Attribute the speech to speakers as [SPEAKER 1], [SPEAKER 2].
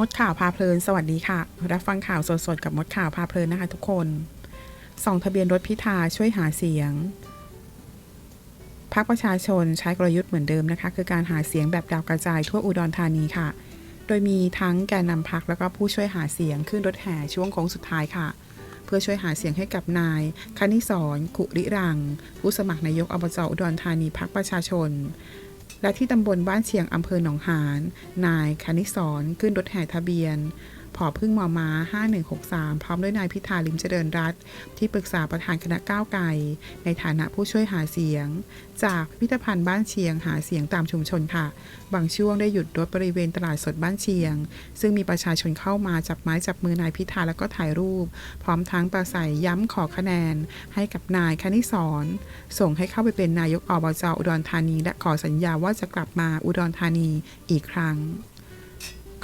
[SPEAKER 1] มดข่าวพาเพลิน สวัสดีค่ะ รับฟังข่าวสดๆ กับมดข่าวพาเพลินนะคะทุกคนส่องทะเบียนรถพิธาช่วยหาเสียงพรรคประชาชนใช้กลยุทธ์เหมือนเดิมนะคะ คือการหาเสียงแบบดาวกระจายทั่วอุดรธานีค่ะ โดยมีทั้งแกนนำพักแล้วก็ผู้ช่วยหาเสียงขึ้นรถแห่ช่วงโค้งสุดท้ายค่ะ เพื่อช่วยหาเสียงให้กับนายคณิศรกุริรัง ผู้สมัครนายกอบจอุดรธานีพักประชาชน และที่ตำบลบ้านเชียงอำเภอหนองหาน นายคณิสรขึ้นรถแห่ทะเบียน ผอพึ่งมอม้า 5163 พร้อมด้วยนายพิธาลิมเจริญรัตที่ปรึกษาประธานคณะก้าวไกลในฐานะผู้ช่วยหาเสียง จากพิพิธภัณฑ์บ้านเชียงหาเสียงตามชุมชนค่ะ บางช่วงได้หยุดรถบริเวณตลาดสดบ้านเชียง ซึ่งมีประชาชนเข้ามาจับไม้จับมือนายพิธาแล้วก็ถ่ายรูป พร้อมทั้งประสัยย้ำขอคะแนน ให้กับนายคณิศรส่งให้เข้าไปเป็นนายกอบจอุดรธานี และขอสัญญาว่าจะกลับมาอุดรธานีอีกครั้ง